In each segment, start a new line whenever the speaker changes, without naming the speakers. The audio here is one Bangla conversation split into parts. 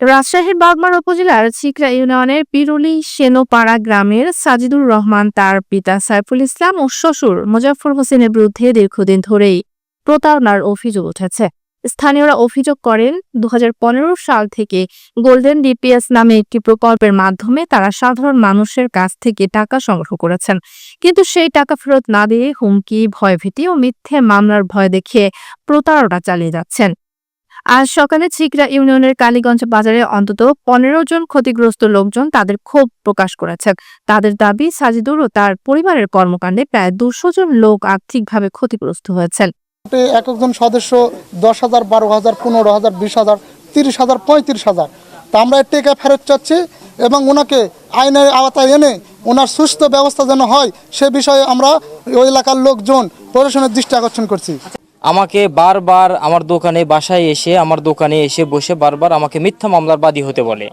রাজশাহীর বাগমার উপজেলার চিকরা ইউনিয়নের পিরুলি সেনোপাড়া গ্রামের সাজিদুর রহমান তার পিতা সাইফুল ইসলাম ও শ্বশুর মোজাফর হোসেনের বিরুদ্ধে দীর্ঘদিন ধরেই প্রতারণার অভিযোগ উঠেছে। স্থানীয়রা অভিযোগ করেন দু হাজার পনেরো সাল থেকে গোল্ডেন ডিপিএস নামে একটি প্রকল্পের মাধ্যমে তারা সাধারণ মানুষের কাছ থেকে টাকা সংগ্রহ করেছেন। কিন্তু সেই টাকা ফেরত না দিয়ে হুমকি, ভয়ভীতি ও মিথ্যে মামলার ভয় দেখিয়ে প্রতারণা চালিয়ে যাচ্ছেন। আজ সকালে ছিকরা ইউনিয়নের কালীগঞ্জ বাজারে অন্তত পনেরো জন ক্ষতিগ্রস্ত লোকজন তাদের ক্ষোভ প্রকাশ করেছেন তাদের দাবি, সাজিদুর ও তার পরিবারের কর্মকাণ্ডে প্রায় দুশো জন লোক আর্থিকভাবে ক্ষতিগ্রস্ত হয়েছেন
এক একজন সদস্য দশ হাজার, বারো হাজার, পনেরো হাজার, বিশ হাজার, তিরিশ হাজার, পঁয়ত্রিশ হাজার। তা আমরা টেকা ফেরত চাচ্ছি এবং ওনাকে আইনের আওতায় এনে ওনার সুস্থ ব্যবস্থা যেন হয় সে বিষয়ে আমরা ওই এলাকার লোকজন প্রশাসনের দৃষ্টি আকর্ষণ করছি।
আমাকে বারবার আমার দোকানে, বাসায় এসে আমার দোকানে এসে বসে বারবার আমাকে মিথ্যা মামলার বাদী হতে বলে।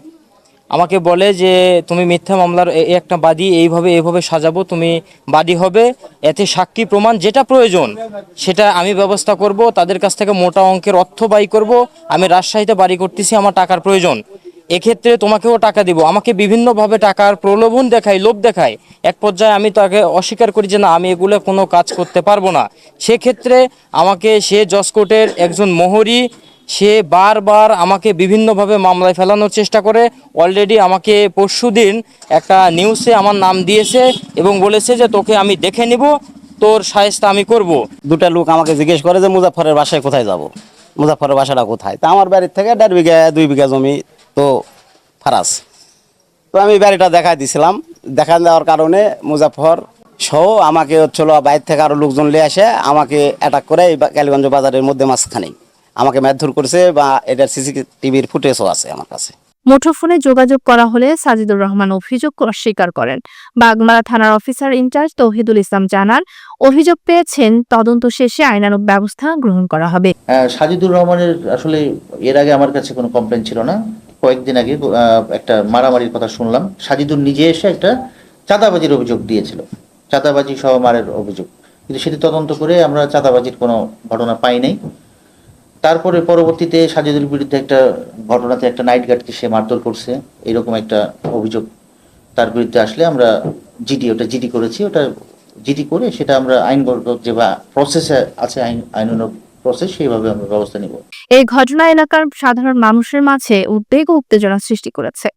আমাকে বলে যে, তুমি মিথ্যা মামলার একটা বাদী এইভাবে এইভাবে সাজাবো, তুমি বাদী হবে। এতে সাক্ষী প্রমাণ যেটা প্রয়োজন, সেটা আমি ব্যবস্থা করব। তাদের কাছ থেকে মোটা অঙ্কের অর্থ ব্যয় করব। আমি রাজশাহীতে বাড়ি করতেছি, আমার টাকার প্রয়োজন। এক্ষেত্রে তোমাকেও টাকা দিব। আমাকে বিভিন্নভাবে টাকার প্রলোভন দেখায়, লোভ দেখায়। এক পর্যায়ে আমি তাকে অস্বীকার করি যে, না, আমি এগুলো কোনো কাজ করতে পারব না। সেক্ষেত্রে আমাকে সে জসকোটের একজন মোহরি, সে বারবার আমাকে বিভিন্নভাবে মামলায় ফেলানোর চেষ্টা করে। অলরেডি আমাকে পরশুদিন একটা নিউজে আমার নাম দিয়েছে এবং বলেছে যে, তোকে আমি দেখে নিব, তোর সাহেস্তা আমি করব।
দুটা লোক আমাকে জিজ্ঞেস করে যে মুজাফরের বাসায় কোথায় যাব? মুজাফরের বাসাটা কোথায়? তা আমার বাড়ির থেকে দেড় বিঘা, দুই বিঘা জমি তো ফারাস তো আমি বাড়িটা দেখাই দিছিলাম। দেখা দেওয়ার কারণে মুজাফর সহ আমাকে হচ্ছিল বাইরে থেকে আরও লোকজন নিয়ে আসে আমাকে অ্যাটাক করে এই কালীগঞ্জ বাজারের মধ্যে মাঝখানেই। আমাকে মারধর করেছে বা এটার সিসি টিভির ফুটেজও আছে আমার কাছে।
মুঠোফোনে যোগাযোগ করা হলে সাজিদুর রহমান অভিযোগ অস্বীকার করেন। বাগমারা থানার অফিসার ইনচার্জ তৌহিদুল ইসলাম জানান অভিযোগ পেয়েছেন তদন্ত শেষে আইনানুগ ব্যবস্থা গ্রহণ করা হবে।
আহ, সাজিদুর রহমানের আসলে এর আগে আমার কাছে কোনো কমপ্লেন ছিল না। কয়েকদিন আগে একটা মারামারির কথা শুনলাম। সাজিদুর নিজে এসে একটা চাঁদাবাজির অভিযোগ দিয়েছিল। চাঁদাবাজি সহ মারের অভিযোগ। কিন্তু সেটি তদন্ত করে আমরা চাঁদাবাজির কোনো ঘটনা পাই নাই। তারপরে পরবর্তীতে সাজিদুর বিরুদ্ধে একটা ঘটনাতে একটা নাইট গার্ডকে সে মারধর করছে। এরকম একটা অভিযোগ তার বিরুদ্ধে আসলে আমরা জিডি, ওটা জিডি করেছি। ওটা জিডি করে সেটা আমরা আইনগত যে বা প্রসেসে আছে আইন আইনানুগ প্রসেস সেইভাবে আমরা ব্যবস্থা নিব।
এই ঘটনা এলাকার সাধারণ মানুষের মাঝে উদ্বেগ ও উত্তেজনা সৃষ্টি করেছে।